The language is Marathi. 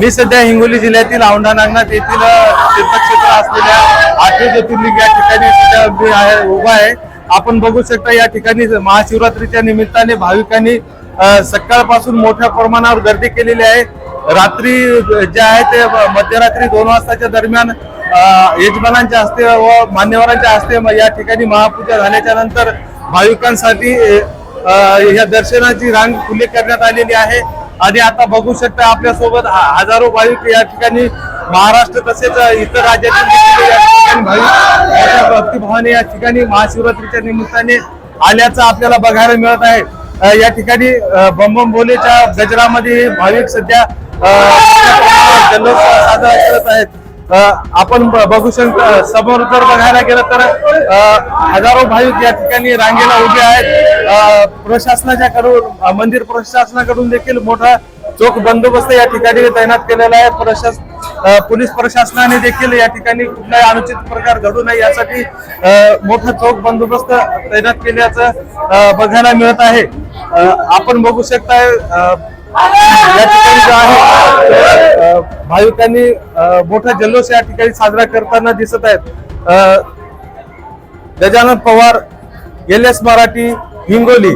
मी सध्या हिंगोली जिल्ह्यातील औंढा नागनाथ येथील तीर्थक्षेत्र असलेल्या आठवे ज्योतिर्लिंग या ठिकाणी सध्या मी आहे उभा आहे. आपण बघू शकता या ठिकाणी महाशिवरात्रीच्या निमित्ताने भाविकांनी सकाळपासून मोठ्या प्रमाणावर गर्दी केलेली आहे. रात्री जे आहे ते मध्यरात्री दोन वाजताच्या दरम्यान यजमानांच्या हस्ते व मान्यवरांच्या हस्ते या ठिकाणी महापूजा झाल्याच्यानंतर भाविकांसाठी या दर्शनाची रांग खुली करण्यात आलेली आहे. आणि आता बघू शकता आपल्यासोबत हजारो भाविक या ठिकाणी महाराष्ट्र तसेच इतर राज्यातील या ठिकाणी भाविक भक्तिभावाने या ठिकाणी महाशिवरात्रीच्या निमित्ताने आल्याचं आपल्याला बघायला मिळत आहे. या ठिकाणी अ, बम भोलेच्या गजरामध्ये भाविक सध्या अ, जल्लोष साजरा करत आहेत. आपण ब- बघू शकतो समोर जर बघायला गेलं तर हजारो भाविक या ठिकाणी रांगेला उभे आहेत. प्रशासनाच्या कडून मंदिर प्रशासनाकडून देखील मोठा चोख बंदोबस्त या ठिकाणी तैनात केलेला आहे. प्रशास पोलीस प्रशासनाने देखील या ठिकाणी कुठलाही अनुचित प्रकार घडू नये यासाठी मोठा चोख बंदोबस्त तैनात केल्याचं बघायला मिळत आहे. आपण बघू शकताय या ठिकाणी जो आहे भाविकांनी मोठा जल्लोष या ठिकाणी साजरा करताना दिसत आहेत. Gajanan Pawar L S Marathi Hingoli.